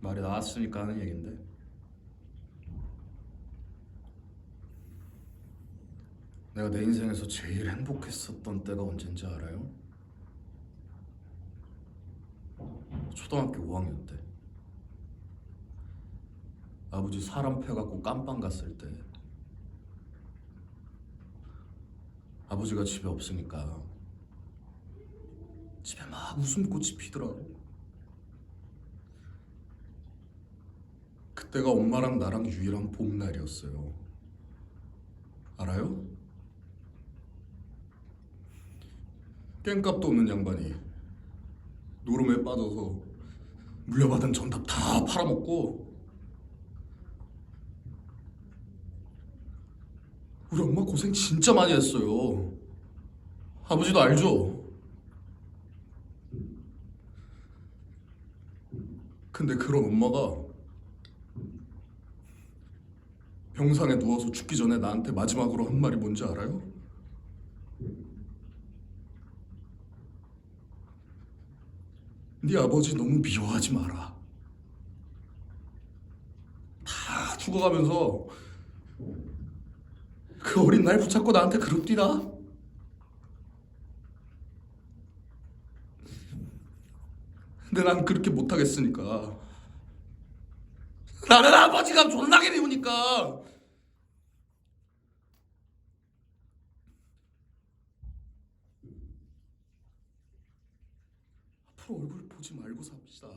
말이 나왔으니까 하는 얘긴데. 내가 내 인생에서 제일 행복했었던 때가 언젠지 알아요? 초등학교 5학년 때. 아버지 사람 패갖고 깜빵 갔을 때. 아버지가 집에 없으니까 집에 막 웃음꽃이 피더라고 그때가 엄마랑 나랑 유일한 봄날이었어요 알아요? 깽값도 없는 양반이 노름에 빠져서 물려받은 전답 다 팔아먹고 우리 엄마 고생 진짜 많이 했어요. 아버지도 알죠? 근데 그런 엄마가 병상에 누워서 죽기 전에 나한테 마지막으로 한 말이 뭔지 알아요? 네 아버지 너무 미워하지 마라. 다 죽어가면서 그 어린 날 붙잡고 나한테 그럽디다. 근데 난 그렇게 못하겠으니까. 나는 아버지가 존나게 미우니까. 앞으로 얼굴 보지 말고 삽시다.